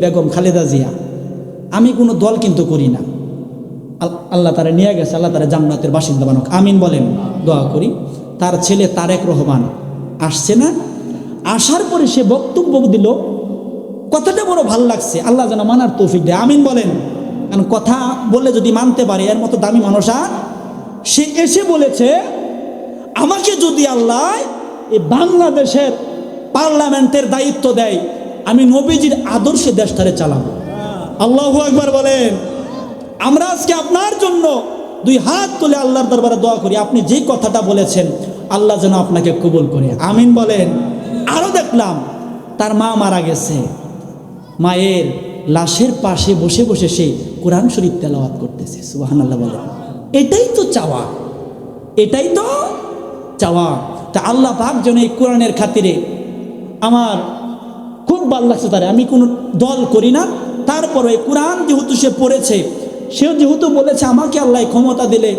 বেগম খালেদা জিয়া। আমি কোনো দল কিন্তু করি না। আল্লাহ তারা নিয়ে গেছে, আল্লাহ তারা জান্নাতের বাসিন্দা বানক। আমিন বলেন, দোয়া করি। তার ছেলে তারেক রহমান আসছে না? আসার পরে সে বক্তব্য দিল, কথাটা বড় ভালো লাগছে, আল্লাহ যেন মানার তৌফিক দেয়। আমিন বলেন, কারণ কথা বলে যদি মানতে পারে, এর মতো দামি মানুষ আর? সে এসে বলেছে, আমাকে যদি আল্লাহ এই বাংলাদেশের পার্লামেন্টের দায়িত্ব দেয় আমি নবীজির আদর্শে দেশটারে চালাবো। আল্লাহ একবার বলেন, আমরা আজকে আপনার জন্য দুই হাত তুলে আল্লাহর দরবারে দোয়া করি। আপনি যেই কথাটা বলেছেন, আল্লাহ যেন আপনাকে কবুল করে। আমিন বলেন। আরও দেখলাম, তার মা মারা গেছে। মায়ের লাশের পাশে বসে বসে সে কোরআন শরীফ তেলাওয়াত করতেছে। সুবাহান আল্লাহ বলেন এটাই তো চাওয়া। এটাই তো চাওয়া। তা আল্লাহ পাক যেন এই কোরআনের খাতিরে আমার খুব ভালো লাগছে তারে। আমি কোনো দল করি না। তারপরে কোরআন যেহেতু সে পড়েছে, সেও যেহেতু বলেছে, আমাকে আল্লাহ ক্ষমতা দিলে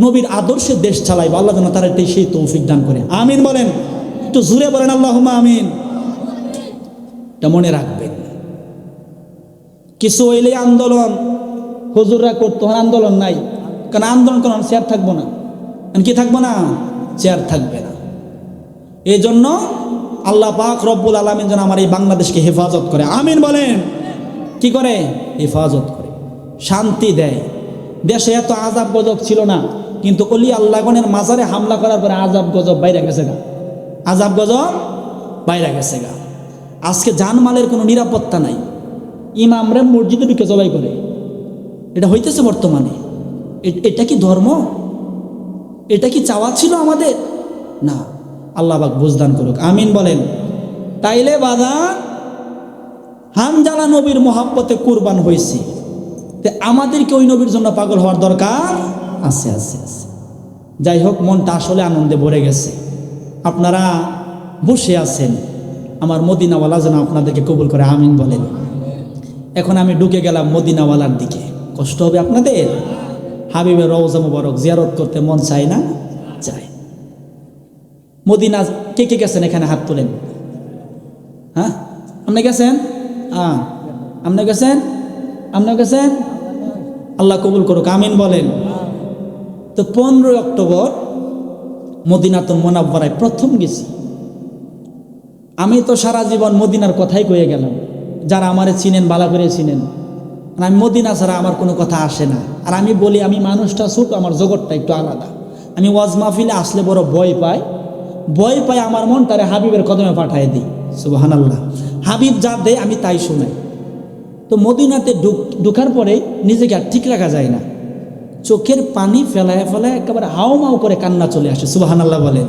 নবীর আদর্শে দেশ চালাইব। আল্লাহ যেন তার সেই তৌফিক দান করে। আমিন বলেন। একটু জুড়ে বলেন আল্লাহ আমিন। এটা মনে রাখবেন। কিছু হইলে আন্দোলন। হুজুররা করতো আন্দোলন নাই। কারণ আন্দোলন কোনো চেয়ার থাকব না। কি থাকব না? চেয়ার থাকবে না। এই জন্য আল্লাহ পাক রব্বুল আলমিন যেন আমার এই বাংলাদেশকে হেফাজত করে। আমিন বলেন। কি করে? হেফাজত করে। শান্তি দেয়। দেশে এত আজাব গজব ছিল না, কিন্তু অলি আল্লাহগণের মাজারে হামলা করার পরে আজাব গজব বাইরে গেছে গা। আজাব গজব বাইরে গেছে গা। আজকে জানমালের কোনো নিরাপত্তা নাই। ইমামরা মসজিদে বিকে জবাই করে। এটা হইতেছে বর্তমানে। এটা কি ধর্ম? এটা কি চাওয়া ছিল আমাদের? না। আল্লাহ বাক বুঝদান করুক। আমিন বলেন। তাইলে বাজার হামজালা নবীর মহাব্বতে কুরবান হয়েছে তে আমাদেরকে ওই নবীর জন্য পাগল হওয়ার দরকার আছে আছে আছে। যাই হোক, মনটা আসলে আনন্দে ভরে গেছে। আপনারা বসে আছেন। আমার মদিনাওয়ালা যেন আপনাদেরকে কবুল করে, আমিন বলেন। এখন আমি ঢুকে গেলাম মদিনাওয়ালার দিকে। কষ্ট হবে আপনাদের? হাবিবের রওজা মুবারক জিয়ারত করতে মন চায় না? চায়। মদিনা কে কে গেছেন এখানে হাত তোলেন? হ্যাঁ? আপনি গেছেন? হ্যাঁ আপনি গেছেন? আপনি গেছেন? আল্লাহ কবুল করুক, আমিন বলেন। তো পনেরোই অক্টোবর মদিনাতুল মোনাব্বরায় প্রথম গেছি। আমি তো সারা জীবন মদিনার কথাই কয়ে গেলাম। যারা আমারে চিনেন বালা করে চিনেন। আমি মদিনা ছাড়া আমার কোনো কথা আসে না। আর আমি বলি, আমি মানুষটা ছোট, আমার জগৎটা একটু আলাদা। আমি ওয়াজ মাহফিলে আসলে বড় ভয় পাই। ভয় পাই আমার মন তারে হাবিবের কদমে পাঠায় দিই। সুবাহান আল্লাহ হাবিব যা দেয়, আমি তাই শোনাই। তো মদিনাতে ঢুক ঢুকার পরে নিজেকে আর ঠিক রাখা যায় না। চোখের পানি ফেলায় ফেলায় একেবারে হাও মাও করে কান্না চলে আসে সুবাহান আল্লাহ বলেন।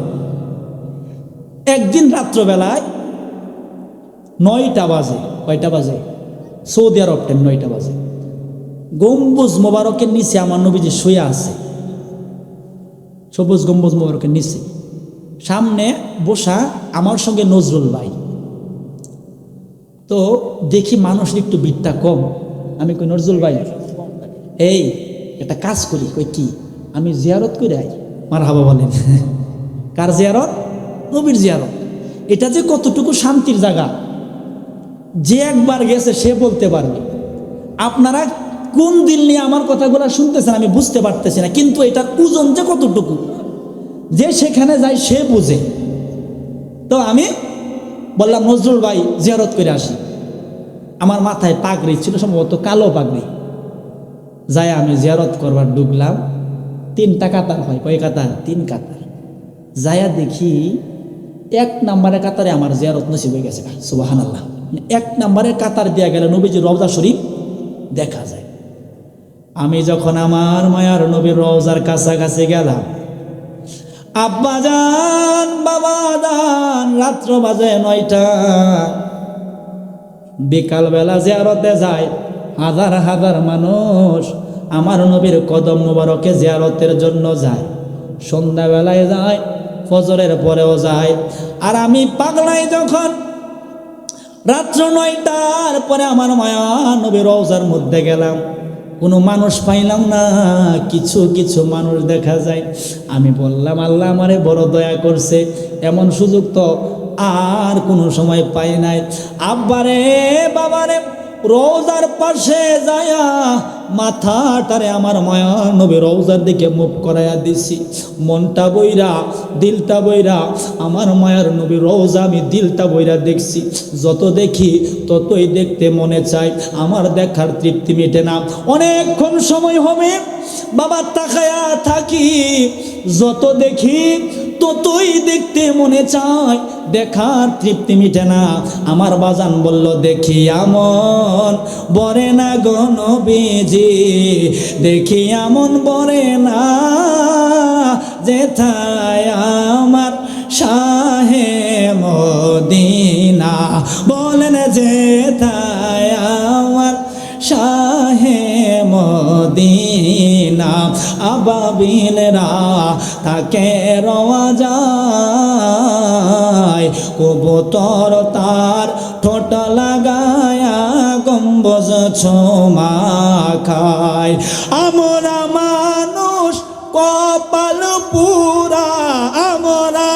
একদিন রাত্রবেলায় নয়টা বাজে, কয়টা বাজে? সৌদি আরব টাইম নয়টা বাজে। গম্বুজ মোবারকের নিচে আমার নবীজি শুয়ে আছে। সবুজ গম্বুজ মোবারকের নিচে। সামনে বসা আমার সঙ্গে নজরুল ভাই। তো দেখি মানুষের একটু ভিড়টা কম। আমি কই, নজরুল ভাই, এই, একটা কাজ করি। কই, কি? আমি জিয়ারত করে আই। মার হাবা বলেন। কার জিয়ারত? নবীর জিয়ারত। এটা যে কতটুকু শান্তির জায়গা। যে একবার গেছে, সে বলতে পারবে। আপনারা কোন দিল নিয়ে আমার কথাগুলো শুনতেছেন আমি বুঝতে পারতেছি না, কিন্তু এটার ওজন যে কতটুকু? যে সেখানে যায় সে বুঝে। তো আমি বললাম, নজরুল ভাই, জিয়ারত করে আসি। আমার মাথায় পাগড়ি ছিল, সম্ভবত কালো পাগড়ি। যাই আমি জিয়ারত করবার ঢুকলাম। তিনটা কাতার হয়, কয় কাতার? তিন কাতার। যায়া দেখি এক নাম্বারের কাতারে আমার জিয়ারত নসিব হয়ে গেছে। সুবাহান আল্লাহ এক নাম্বারের কাতার দেওয়া গেলে নবীজি রওজা শরীফ দেখা যায়। আমি যখন আমার মায়ার নবীর রওজার কাছাকাছি গেলাম আব্বা যান, বাবা যান, রাত্র বাজে নয়টা। বিকালবেলা জিয়ারতে যায়, হাজার হাজার মানুষ আমার নবীর কদম মোবারকে জিয়ারতের জন্য যায়। সন্ধ্যাবেলায় যায়, ফজরের পরেও যায়। আর আমি পাগলাই যখন রাত্র নয়টার পরে আমার মায়া নবীর রওজার মধ্যে গেলাম। কোনো মানুষ পাইলাম না। কিছু কিছু মানুষ দেখা যায়। আমি বললাম, আল্লাহ আমারে বড় দয়া করছে। এমন সুযোগ তো আর কোনো সময় পাই নাই। আব্বারে, বাবারে, রোজার পাশে যায়া মাথাটারে আমার মায়া নবী রোজার দিকে মুখ করাইয়া দিছি। মনটা বইরা, দিলটা বইরা, আমার মায়ার নবী রোজা আমি দিলটা বইরা দেখছি। যত দেখি ততই দেখতে মনে চাই আমার দেখার তৃপ্তি মেটে না। অনেকক্ষণ সময় হবে, বাবা তাকায়া থাকি। যত দেখি ততই দেখতে মনে চায়, দেখার তৃপ্তি মিটে না। আমার বাজান বলল, দেখি আমন, বরে না গণবিজি দেখি আমন, বরে না, যেথায় আমার শাহে মদিনা। বলেন, যেথায় আবাবিনরা তাকে রওয়া যায়। কবুতর তার ঠোঁট লাগায়া গম্বজ ছোমা খায়। আমরা মানুষ কপাল পুরা, আমরা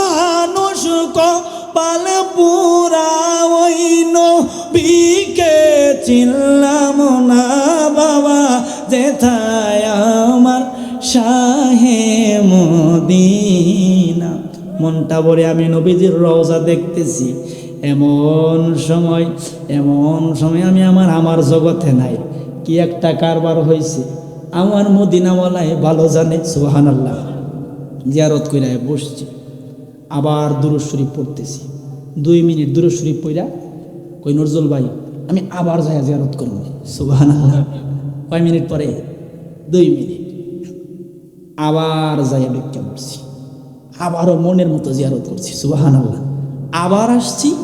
মানুষ কপাল পুরা। ওই নবীকে চিনলাম না বাবা, যেথায় আমার শাহে মদিনা। মনটা ভরে আমি নবীজির রওজা দেখতেছি। এমন সময় এমন সময় আমি আমার আমার জগতে নাই। কি একটা কারবার হয়েছে আমার মদিনাওয়ালায় ভালো জানে সুহান আল্লাহ জিয়ারত কইরা বসছি। আবার দুরুদ শরীফ পড়তেছি। দুই মিনিট শরীফ পড়া কই, নজরুল ভাই, আমি আবার যাই জিয়ারত করব। আল্লাহ কয় মিনিট পরে? দুই মিনিট। আবার যাইয়া ব্যাখ্যা করছি আবারও মনের মতো জিয়ারত করছি সুবাহান আল্লাহ আবার আসছি।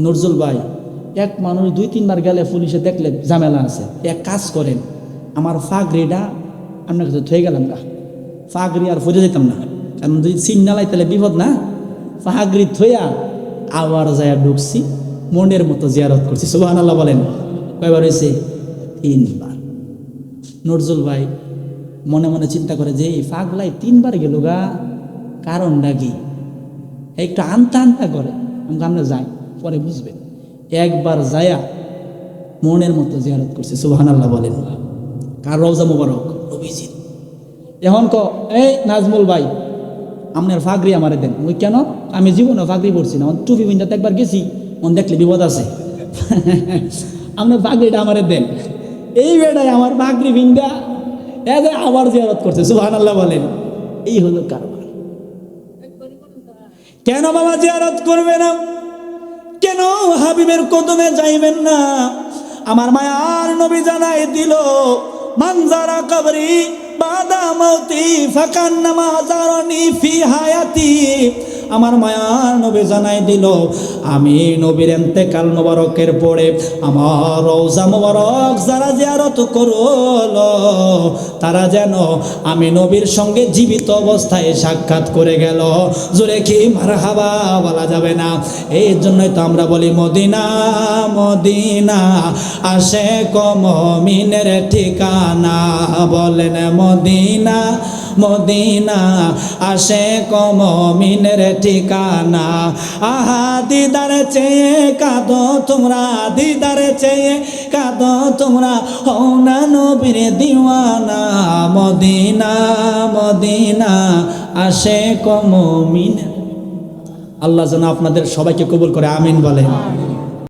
নজরুল ভাই, এক মানুষ দুই, তিনবার গেলে পুলিশে দেখলে ঝামেলা আছে। এক কাজ করেন, আমার ফাগরিটা, আপনার কাছে থয়ে গেলাম গা। ফাগরি আর ফুটে যেতাম না। কারণ যদি সিন নালাই তাহলে বিপদ না। ফাগরি থইয়া আবার যাইয়া ঢুকছি, মনের মতো জিয়ারত করছি। সুবাহান আল্লাহ বলেন। কয়বার হয়েছে তিনবার। নজরুল ভাই মনে মনে চিন্তা করে যে এই ফাগলাই তিনবার গেল গা, কারণটা কি? একটু আনতা আনতা করে। আমাকে আমরা যাই, পরে বুঝবেন একবার যায়া মনের মতো জিয়ারত করছে সুবাহান আল্লাহ বলেন। কার রওজা মুবারক? নবীজির এখন ক, এই নাজমুল ভাই, আপনার ফাগরি আমারে দেন। ওই কেন? আমি জীবনে ফাগরি পড়ছি না। টুপি বিন্দাতে একবার গেছি, মন দেখলে বিপদ আছে। আপনার ফাগরিটা আমারে দেন। এই বেটায় আমার ফাগরি বিন্দা এ আবার জিয়ারত করছে সুবহান আল্লাহ বলেন। এই হলো কারবার। কেন বাবা জিয়ারত করবে না? কেন হাবিবের কদমে যাইবেন না? আমার মায়ার নবী জানাই দিল, মানজারা কবরি বাদা মৌতি ফাকান্নামা জারনি ফি হায়াতি আমার মায়ার নবী জানাই দিল, আমি নবীর এন্তেকাল মোবারকের পরে আমার রওজা মোবারক যারা জিয়ারত করল, তারা যেন আমি নবীর সঙ্গে জীবিত অবস্থায় সাক্ষাৎ করে গেল। জোরে কি মার হাবা বলা যাবে না। এই জন্যই তো আমরা বলি, মদিনা মদিনা আসে কমিনের ঠিকানা। বলেন, মদিনা মদিনা আসে কমিনের ঠিকানা। আহা, দিদারে চেয়ে কাঁদো তোমরা, দিদারে চেয়ে কাঁদো তোমরা, হও না নবীর দিওয়ানা। মদিনা মদিনা আসে কমিনের আল্লাহ যেন আপনাদের সবাইকে কবুল করে, আমিন বলেন